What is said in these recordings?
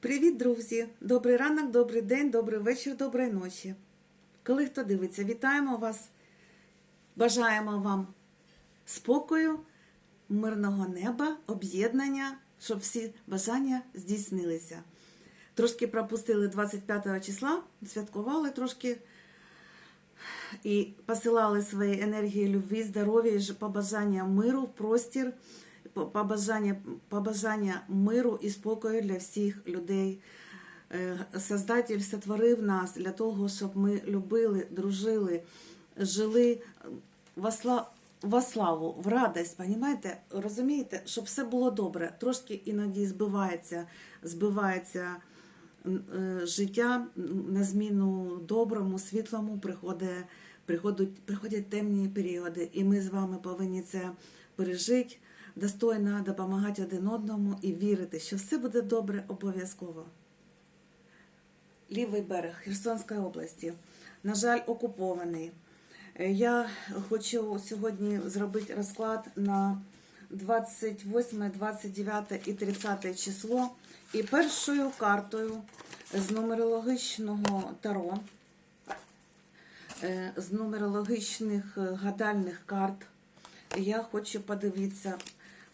Привіт, друзі! Добрий ранок, добрий день, добрий вечір, доброї ночі. Коли хто дивиться, вітаємо вас, бажаємо вам спокою, мирного неба, об'єднання, щоб всі бажання здійснилися. Трошки пропустили 25 числа, святкували трошки і посилали свої енергії любві, здоров'я, побажання миру простір, побажання, побажання миру і спокою для всіх людей. Е, Создатель сотворив нас для того, щоб ми любили, дружили, жили во, сла... во славу, в радость, понімаєте? Розумієте, щоб все було добре. Трошки іноді збивається, збивається е, життя на зміну доброму, світлому приходить, приходять темні періоди, і ми з вами повинні це пережити, достойно допомагати один одному і вірити, що все буде добре обов'язково. Лівий берег Херсонської області, на жаль, окупований. Е, Я хочу сьогодні зробити розклад на 28, 29 і 30 число. І першою картою з нумерологічного таро, е, з нумерологічних е, гадальних карт, я хочу подивитися,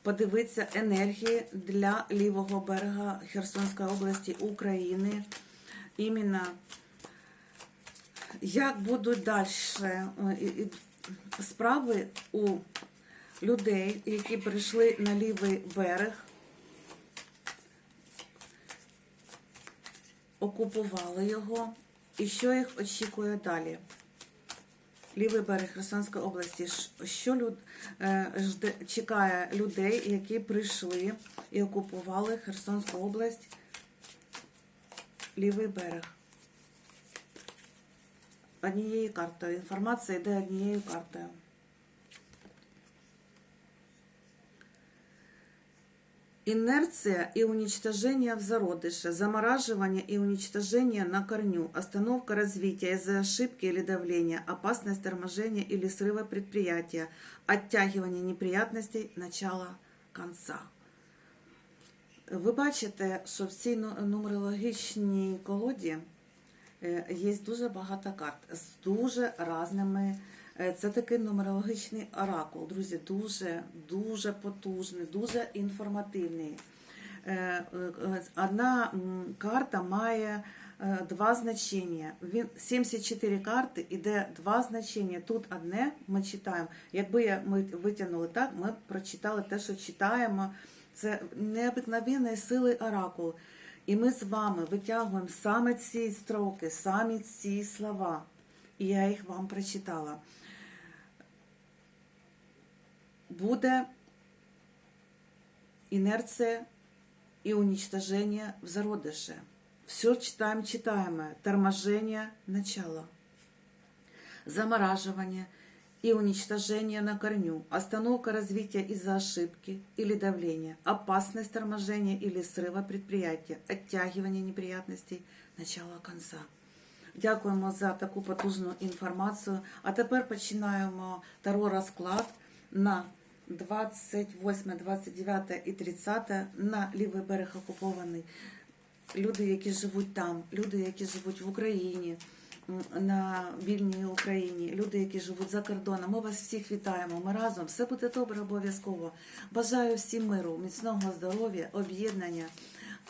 подивитися енергії для лівого берега Херсонської області України. Іменно як будуть далі справи у людей, які прийшли на лівий берег, окупували його, і що їх очікує далі? Лівий берег Херсонської області. Що люд, е, жде, чекає людей, які прийшли і окупували Херсонську область, лівий берег? Однією картою. Інформація йде однією картою. Инерция и уничтожение в зародыше, замораживание и уничтожение на корню, остановка развития из-за ошибки или давления, опасность торможения или срыва предприятия, оттягивание неприятностей, начало конца. Ви бачите, що в цій ну- нумерологічній колоді е, є дуже багато карт з дуже різними. Е, Це такий нумерологічний оракул, друзі, дуже, дуже потужний, дуже інформативний. Е, е, Одна карта має два значення. Він 74 карти іде два значення. Тут одне ми читаємо. Якби ми витягнули так, ми прочитали те, що читаємо. Це необикновенної сили оракул. І ми з вами витягуємо саме ці строки, самі ці слова. І я їх вам прочитала. Буде инерция и уничтожение в зародыше. Все читаем, читаем. Торможение начала. Замораживание и уничтожение на корню. Остановка развития из-за ошибки или давления. Опасность торможения или срыва предприятия. Оттягивание неприятностей. Начало конца. Дякуємо за таку потужну інформацію. А тепер починаємо таро розклад на 28, 29 і 30 на лівий берег окупований. Люди, які живуть там, люди, які живуть в Україні, на вільній Україні, люди, які живуть за кордоном. Ми вас всіх вітаємо. Ми разом все буде добре обов'язково. Бажаю всім миру, міцного здоров'я, об'єднання,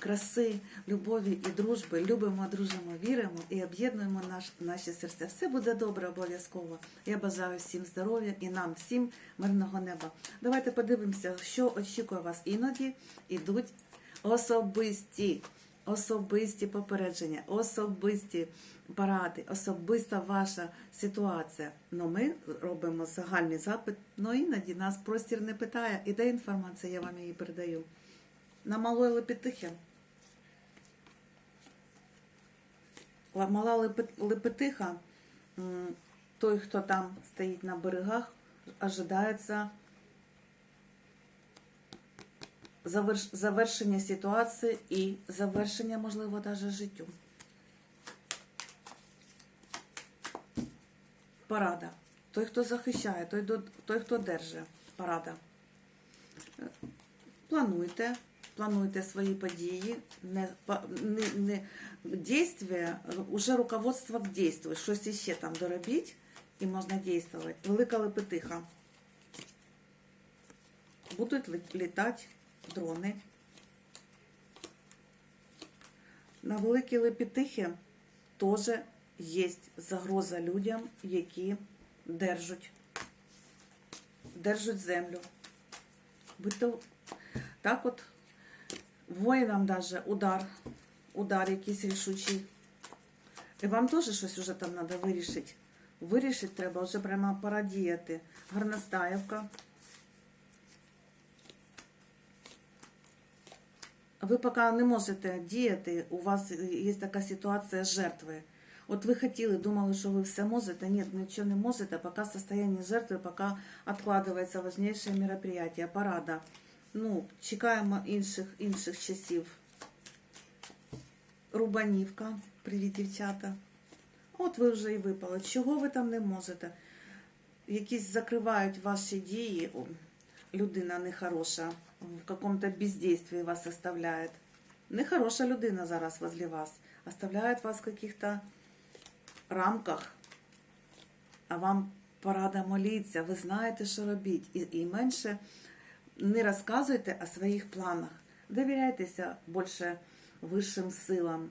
краси, любові і дружби. Любимо, дружимо, віримо і об'єднуємо наш, наші серця. Все буде добре обов'язково. Я бажаю всім здоров'я і нам всім мирного неба. Давайте подивимося, що очікує вас. Іноді ідуть особисті, особисті попередження, особисті поради, особиста ваша ситуація. Ну ми робимо загальний запит, але іноді нас простір не питає. Іде інформація, я вам її передаю. На малої Мала лепетиха, той, хто там стоїть на берегах, ожидається завершення ситуації і завершення, можливо, навіть життю. Порада. Той, хто захищає, той, хто держить. Порада. Е, Плануйте, свої події, не, не, не дійствия, уже руководство к дійству. Щось іще там доробіть і можна дійствувати. Велика лепетиха. Будуть лі- літати дрони. На великій лепетихи теж є загроза людям, які держать, держать землю. Будьте так от воїнам даже удар, удар якийсь рішучий. І вам теж щось уже там треба вирішити. Вирішити треба, вже прямо пора діяти. Гарностаєвка. Ви поки не можете діяти, у вас є така ситуація жертви. От ви хотіли, думали, що ви все можете. Ні, нічого не можете, поки состояние жертви, поки відкладається важніше мероприятие, парада. Ну, чекаємо інших, інших часів. Рубанівка, привіт, дівчата. От ви вже і випали. Чого ви там не можете? Якісь закривають ваші дії. О, Людина нехороша, в каком-то бездействии вас оставляет. Нехороша людина зараз возле вас. Оставляет вас в каких-то рамках. А вам порада молитися, ви знаєте, що робіть. І, і менше не розказуйте о своїх планах. Довіряйтеся більше вищим силам,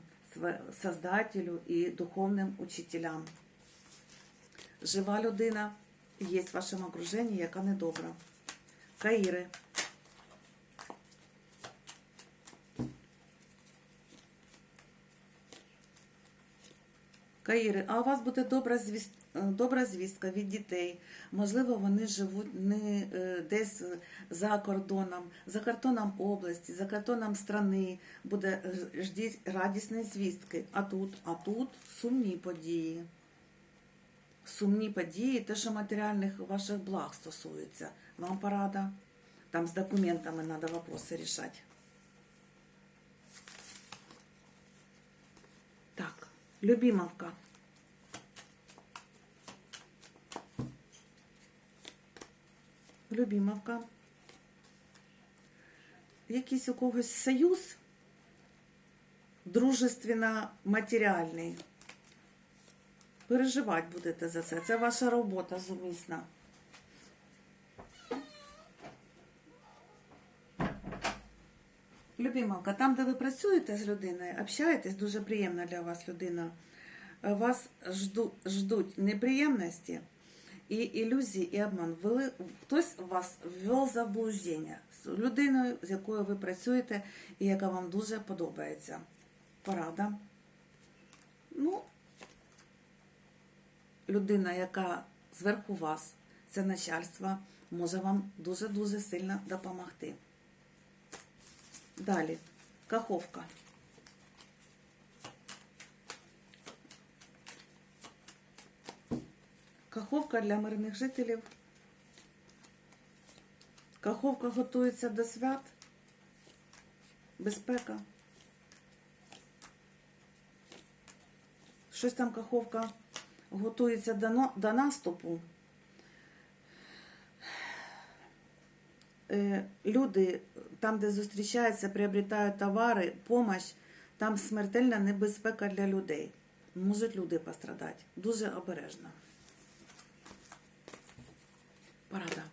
Создателю і духовним учителям. Жива людина є в вашому окруженні, яка недобра. Каїри. Каїри, а у вас буде добра звіст... е, добра звістка від дітей. Можливо, вони живуть не е, десь за кордоном, за кордоном області, за кордоном страни. Буде ждіть радісної звістки. А тут, а тут сумні події. Сумні події, те, що матеріальних ваших благ стосується. Вам порада. Там з документами треба вопроси рішати. Так, любимовка. Любимовка. Якийсь у когось союз дружественно-матеріальний. Переживати будете за це. Це ваша робота зумісна. Любимовка, там, де ви працюєте з людиною, общаєтесь, дуже приємна для вас людина. Вас жду, ждуть неприємності і ілюзії, і обман. Вели, хтось вас ввел заблуждення з людиною, з якою ви працюєте, і яка вам дуже подобається. Порада. Ну, людина, яка зверху вас, це начальство, може вам дуже-дуже сильно допомогти. Далі. Каховка. Каховка для мирних жителів. Каховка готується до свят. Безпека. Щось там Каховка готується до, до наступу. Е, люди там, де зустрічаються, приобретають товари, помощь, там смертельна небезпека для людей. Можуть люди пострадати. Дуже обережно. Порада.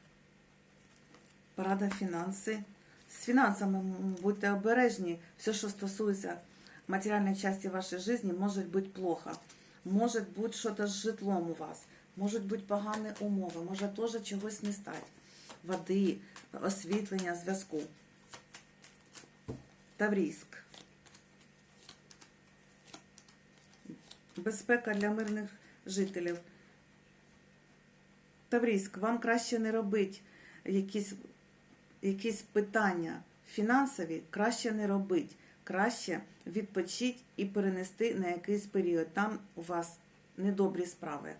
Порада фінанси. З фінансами будьте обережні. Все, що стосується матеріальної частини вашої житті, може бути плохо. Може бути щось з житлом у вас. Можуть бути погані умови, може теж чогось не стати. Води, освітлення, зв'язку. Таврійськ. Безпека для мирних жителів. Таврійськ, вам краще не робити якісь, якісь питання фінансові, краще не робити. Краще відпочити і перенести на якийсь період. Там у вас недобрі справи.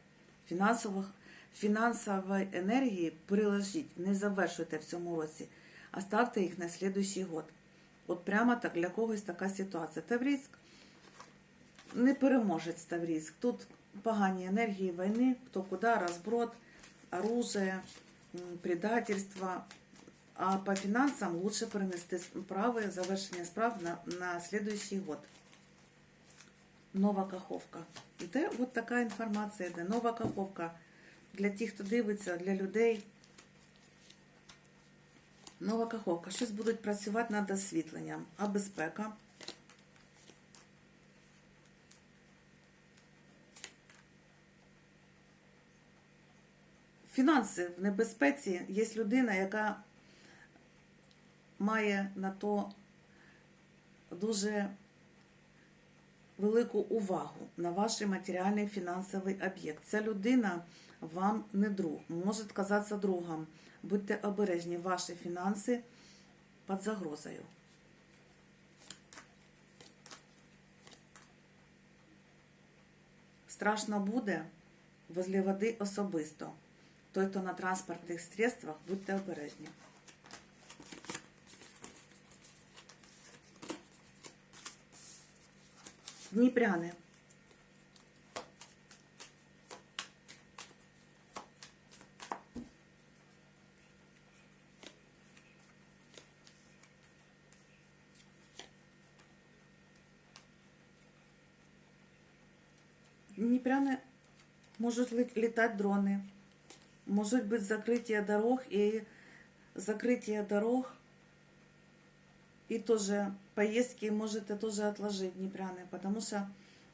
Фінансових, фінансової енергії приложіть, не завершуйте в цьому році, а ставте їх на слідуючий год. От прямо так для когось така ситуація. Таврійськ не переможець Таврійськ. Тут погані енергії війни, хто куди, розброд, оружие, предательство, а по финансам лучше перенести справи, завершення справ на, на следующий год. Нова каховка. Іде от така інформація, йде нова каховка. Для тих, хто дивиться, для людей. Нова каховка. Щось будуть працювати над освітленням, а безпека. Фінанси в небезпеці. Є людина, яка має на то дуже велику увагу на ваш матеріальний фінансовий об'єкт. Ця людина вам не друг, може казатися другом. Будьте обережні, ваші фінанси під загрозою. Страшно буде возле води особисто. Той, хто на транспортних средствах, будьте обережні. Дніпряни. Дніпряни можуть лі- літати дрони, можуть бути закриття дорог і закриття дорог и тоже поездки можете тоже отложить Днепряны, потому что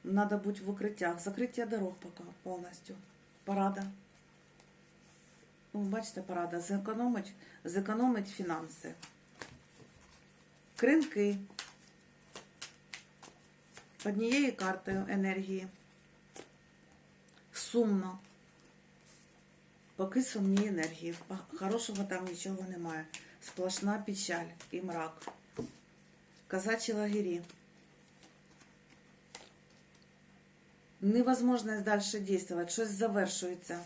надо быть в укриттях. Закриття дорог пока повністю. Парада. Ну, бачите, парада. Зекономить, зекономить фінанси. Кринки. Однією картою енергії. Сумно. Поки сумні енергії. Хорошого там нічого немає. Сплошна печаль і мрак. Казачі лагері. Невозможность дальше действовать. Щось завершується.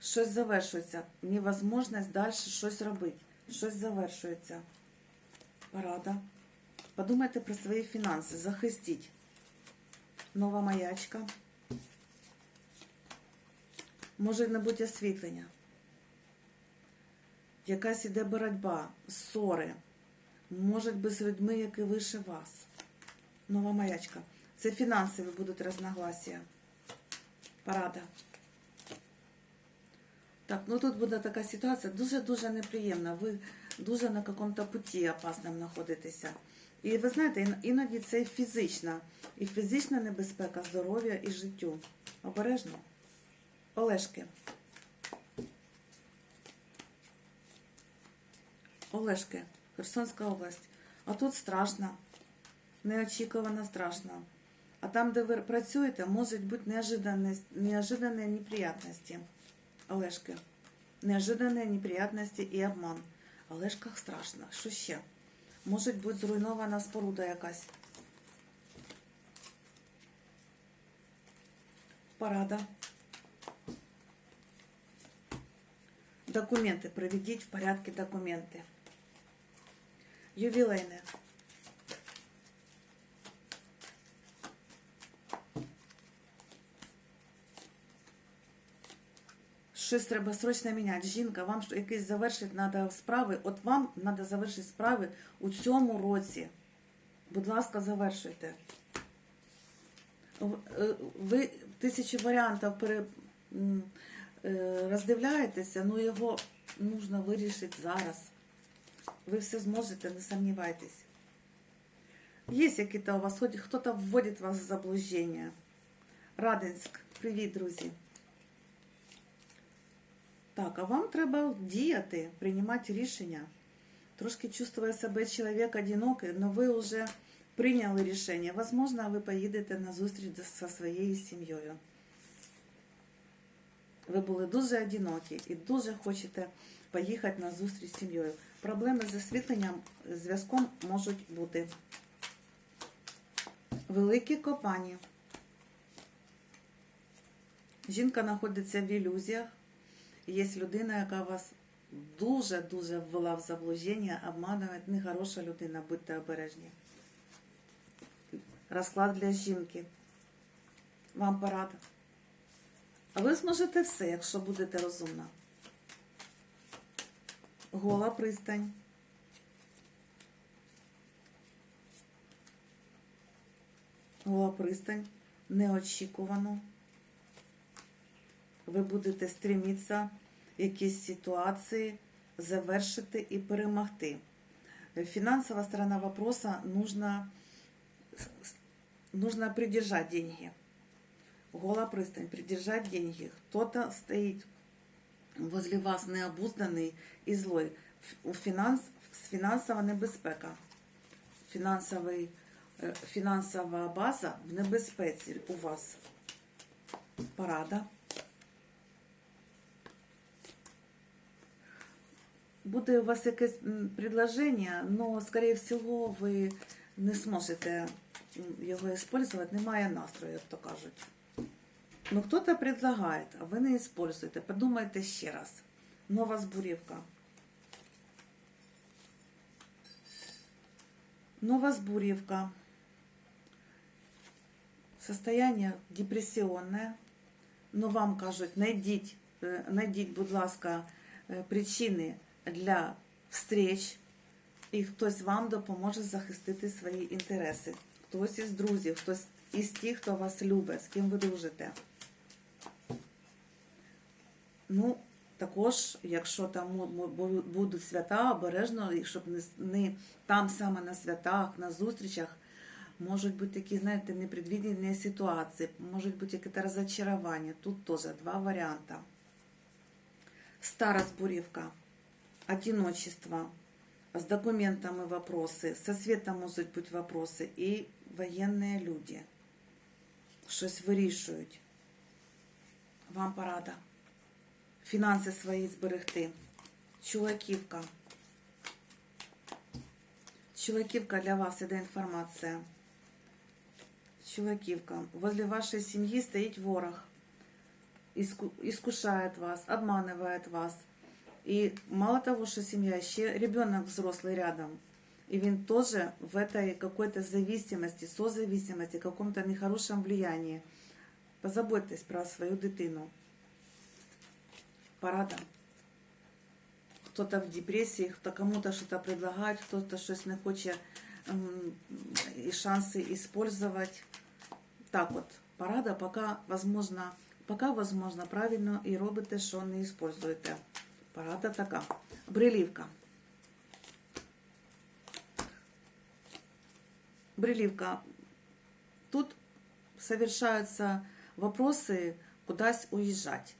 Щось завершується. Невозможность дальше щось робити. Щось завершується. Порада. Подумайте про свої фінанси. Захистіть. Нова маячка. Може не освітлення. Якась іде боротьба, ссори. Може би з людьми, які вище вас. Нова маячка. Це фінансові будуть розногласія. Парада. Так, ну тут буде така ситуація дуже-дуже неприємна. Ви дуже на какому-то путі опасному знаходитеся. І ви знаєте, іноді це і фізична, і фізична небезпека здоров'я і життю. Обережно. Олешки. Олешки, Херсонська область. А тут страшно, неочікувано страшно. А там, де ви працюєте, можуть бути неожиданні, неожиданні неприятності. Олешки. Неожиданні неприятності і обман. Олешках страшно. Що ще? Може бути зруйнована споруда якась. Парада. Документи. Приведіть в порядку документи. Ювілейне. Щось треба срочно міняти. Жінка, вам якісь завершити треба справи. От вам треба завершити справи у цьому році. Будь ласка, завершуйте. Е, Ви тисячі варіантів пере, роздивляєтеся, ну його нужно вирішити зараз. Ви все зможете, не сомневайтесь. Есть какие-то у вас, хоть кто-то вводит вас в заблуждение. Радинськ, привіт, друзі. Так, а вам треба діяти, приймати рішення. Трошки чувствує себе чоловік одинокий, але ви вже прийняли рішення. Возможно, ви поїдете на зустріч зі своєю сім'єю. Ви були дуже одинокі і дуже хочете поїхати на зустріч з сім'єю. Проблеми з освітленням, зв'язком можуть бути. Великі копані. Жінка знаходиться в ілюзіях. Є людина, яка вас дуже-дуже ввела в заблуждення, обманює. Нехороша людина, будьте обережні. Розклад для жінки. Вам порада. Ви зможете все, якщо будете розумна. Гола пристань. Гола пристань. Неочікувано. Ви будете стремитися якісь ситуації завершити і перемогти. Финансовая сторона вопроса нужно, нужно придержать деньги. Гола пристань, придержать деньги. Кто-то стоит возле вас необузданий і злой. Фінанс, фінансова небезпека. Фінансовий, е, фінансова база в небезпеці у вас. Порада. Буде у вас якесь м, предложення, але, скоріше всього, ви не зможете його використовувати, немає настрою, як то кажуть. Ну, хто-то предлагає, а ви не використовуєте. Подумайте ще раз. Нова збурівка. Нова збурівка. Состояние депресіонне. Ну, вам кажуть, знайдіть, е, будь ласка, е, причини для встреч, і хтось вам допоможе захистити свої інтереси. Хтось із друзів, хтось із тих, хто вас любить, з ким ви дружите. Ну, також, якщо там будуть свята, обережно, щоб не, там саме на святах, на зустрічах, можуть бути такі, знаєте, непредвидені ситуації, можуть бути якісь розочарування. Тут теж два варіанти. Стара збурівка, одиночество, з документами вопроси, со светом можуть бути вопроси, і воєнні люди щось вирішують. Вам порада. Фінанси свої зберегти. Чулаківка. Чулаківка для вас іде інформація. Чулаківка. Возле вашей семьи стоит ворог. Иску- Искушает вас, обманывает вас. И мало того, что семья, еще ребенок взрослый рядом. И він тоже в этой какой-то зависимости, созависимости, каком-то нехорошем влиянии. Позаботьтесь про свою дитину. Порада. Кто-то в депрессии, кто кому-то что-то предлагает, кто-то щось не хоче ем, і шанси использовать. Так от, порада, пока возможно, пока возможно правильно і робите, що не используєте. Порада така. Брилівка. Брилівка. Тут совершаються вопроси кудись уїжджати.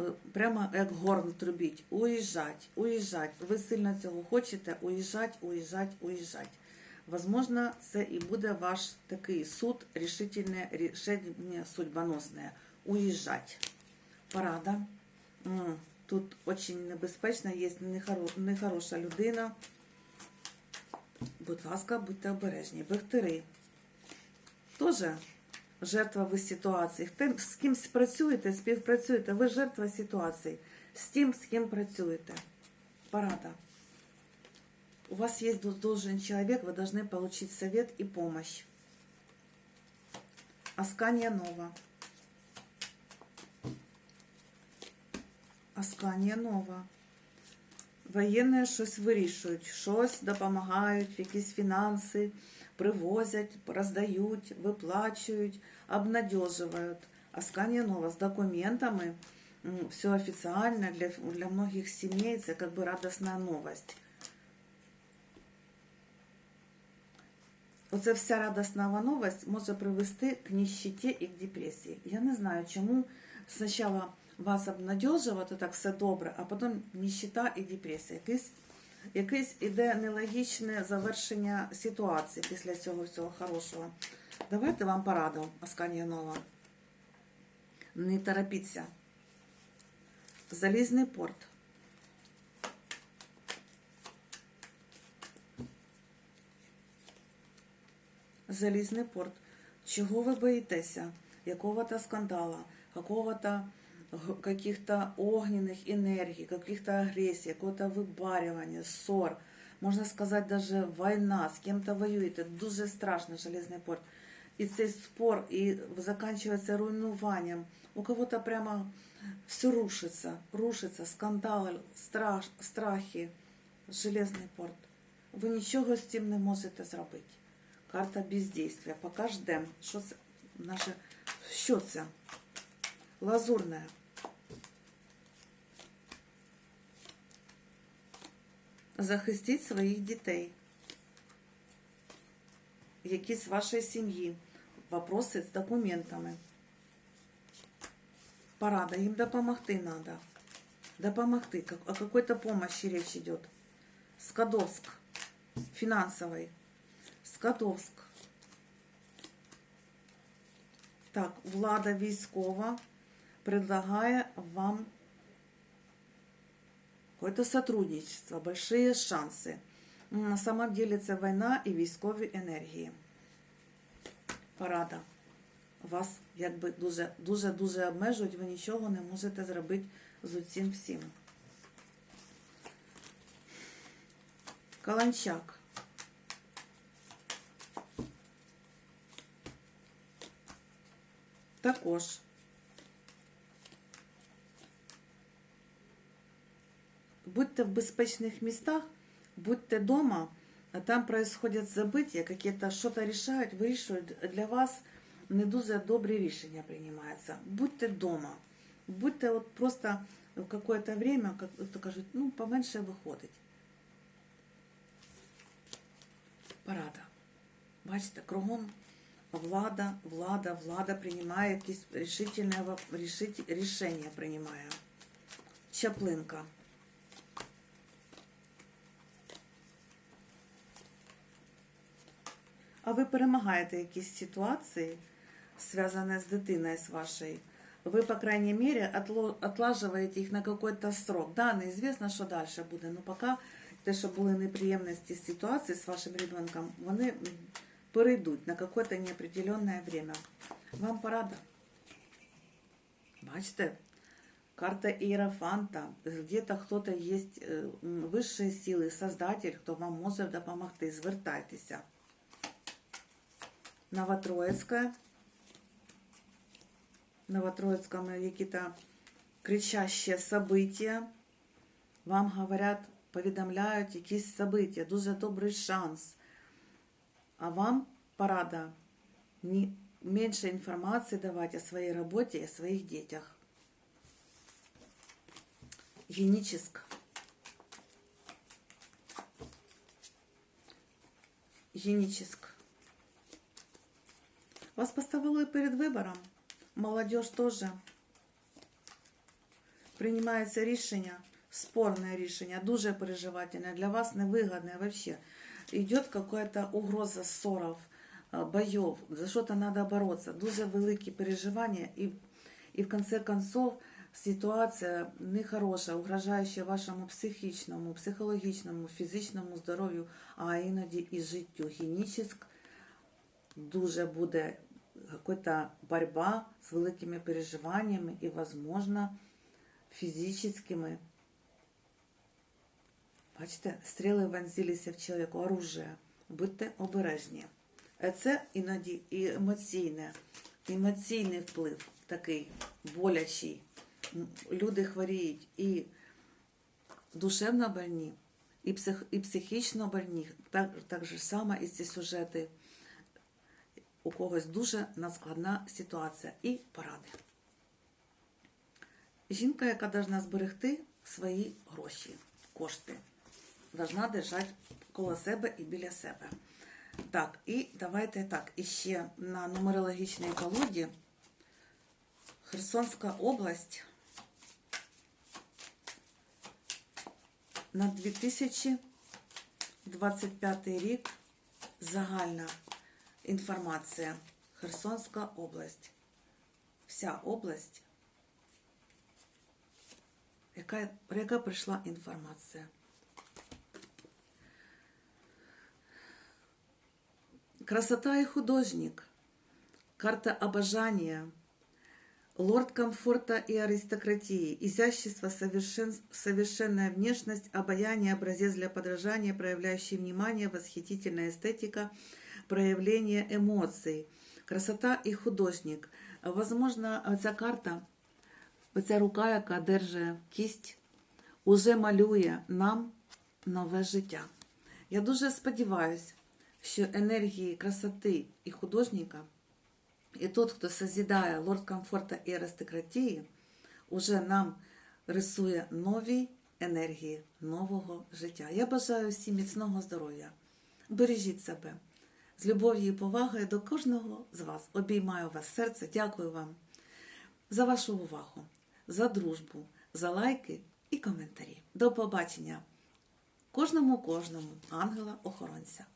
Е, Прямо як горн трубіть. Уїжджать, уїжджать. Ви сильно цього хочете, уїжджать, уїжджать, уїжджать. Возможно, це і буде ваш такий суд, рішительне рішення судьбоносне. Уїжджать. Порада. Тут очень небезпечно, є нехороша людина. Будь ласка, будьте обережні. Бехтери. Тоже жертва ви ситуації. Тим, з ким працюєте, співпрацюєте, ви жертва ситуації. З тим, з ким працюєте. Порада. У вас есть ду- должен человек, вы должны получить совет и помощь. Аскания Нова. Асканія Нова. Воєнні щось вирішують, щось допомагають, якісь фінанси привозять, роздають, виплачують, обнадеживают. Асканія Нова з документами, м, все офіційно для, для многих сімей, це как бы радісна новость. Оце вся радісна новость може привести к нищеті і к депресії. Я не знаю, чому спочатку вас обнадьожувати так все добре, а потім нищета і депресія. Якийсь, якесь іде нелогічне завершення ситуації після цього всього хорошого. Давайте вам пораду, Асканія Нова. Не торопіться. Залізний порт. Залізний порт. Чого ви боїтеся? Якого-то скандала, какого-то г- каких-то огненных энергий, каких-то агрессий, какого-то выбаривания, ссор. Можна сказати, даже війна, з ким-то воюєте. Дуже страшно, Железний порт. І цей спор і заканчивается руйнуванням. У кого-то прямо все рушится, рушится, скандал, страх, страхи. Железний порт. Ви нічого з цим не можете зробити. Карта бездействия. Поки ждем. Що це? Наше... Що це? Лазурне. Захистіть своїх дітей. Які з вашої сім'ї. Вопроси з документами. Парада. Їм допомогти треба. Допомогти. Как- О какой-то помощи речь идет. Скадовск. Финансовый. Скадовск. Так, влада військова Предлагає вам какое-то сотрудничество, большие шансы. На самом деле це війна і військові енергії. Парада. Вас якби дуже дуже дуже обмежують, ви нічого не можете зробити з цим всім. Каланчак. Також. Будьте в безпечних містах, будьте дома, а там происходять забиття, какие-то что-то решають, вирішують для вас не дуже добрі рішення приймаються. Будьте дома, будьте от просто в какое-то время, как то кажуть, ну, поменше виходить. Парада. Бачите, кругом влада, влада, влада приймає якісь рішительне ва- рішить, рішення приймає. Чаплинка. А ви перемагаєте якісь ситуації, зв'язані з дитиною з вашою. Вы, по крайней мере, отлаживаете их на какой-то срок. Да, неизвестно, що далі буде. Ну, поки те, що були неприємності ситуації з вашим ребенком, вони перейдуть на какое-то неопределенное время. Вам порада. Бачите? Карта Иерофанта. Где-то кто-то есть е, вищі сили, создатель, хто вам може допомогти. Звертайтеся. Новотроицкая. Новотроицком какие-то кричащие события. Вам говорят, повідомляють якісь события, дуже добрий шанс. А вам порада не, менше інформації давати о своїй роботі і о своїх дітях. Геническ. Геническ. Вас поставили перед вибором. Молодежь тоже. Приймається рішення, спорне рішення, дуже переживательне, для вас невигодне вообще. Идет какая-то угроза ссоров, э, боев, за что-то надо бороться. Дуже великі переживання і, і в конце концов ситуація нехороша, угрожаюча вашому психічному, психологічному, фізичному здоров'ю, а іноді і життю. Геніческ дуже буде какая-то борьба с великими переживаниями и, возможно, физическими. Бачите, стріли вонзилися в чоловіку, оружие. Будьте обережні. Це іноді і емоційне, емоційний вплив такий болячий. Люди хворіють і душевно больні, і, псих, і психічно больні. Так, так же само і ці сюжети у когось дуже надскладна ситуація і поради. Жінка, яка повинна зберегти свої гроші, кошти, повинна держати коло себе і біля себе. Так, і давайте так, іще на нумерологічній колоді Херсонська область на 2025 рік загальна інформація. Херсонська область. Вся область. Яка, про яка прийшла інформація? Красота и художник. Карта обожания. Лорд комфорта и аристократии. Изящество, совершен... совершенная внешность, обаяние, образец для подражания, проявляющий внимание, восхитительная эстетика, проявление эмоций. Красота і художник. Возможно, ця карта, оця рука, яка держить кість, уже малює нам нове життя. Я дуже сподіваюся, що енергії красоти і художника, і тот, хто созидає лорд комфорта і аристократії, уже нам рисує нові енергії нового життя. Я бажаю всім міцного здоров'я. Бережіть себе. З любов'ю і повагою до кожного з вас. Обіймаю вас серце. Дякую вам за вашу увагу, за дружбу, за лайки і коментарі. До побачення! Кожному кожному ангела-охоронця.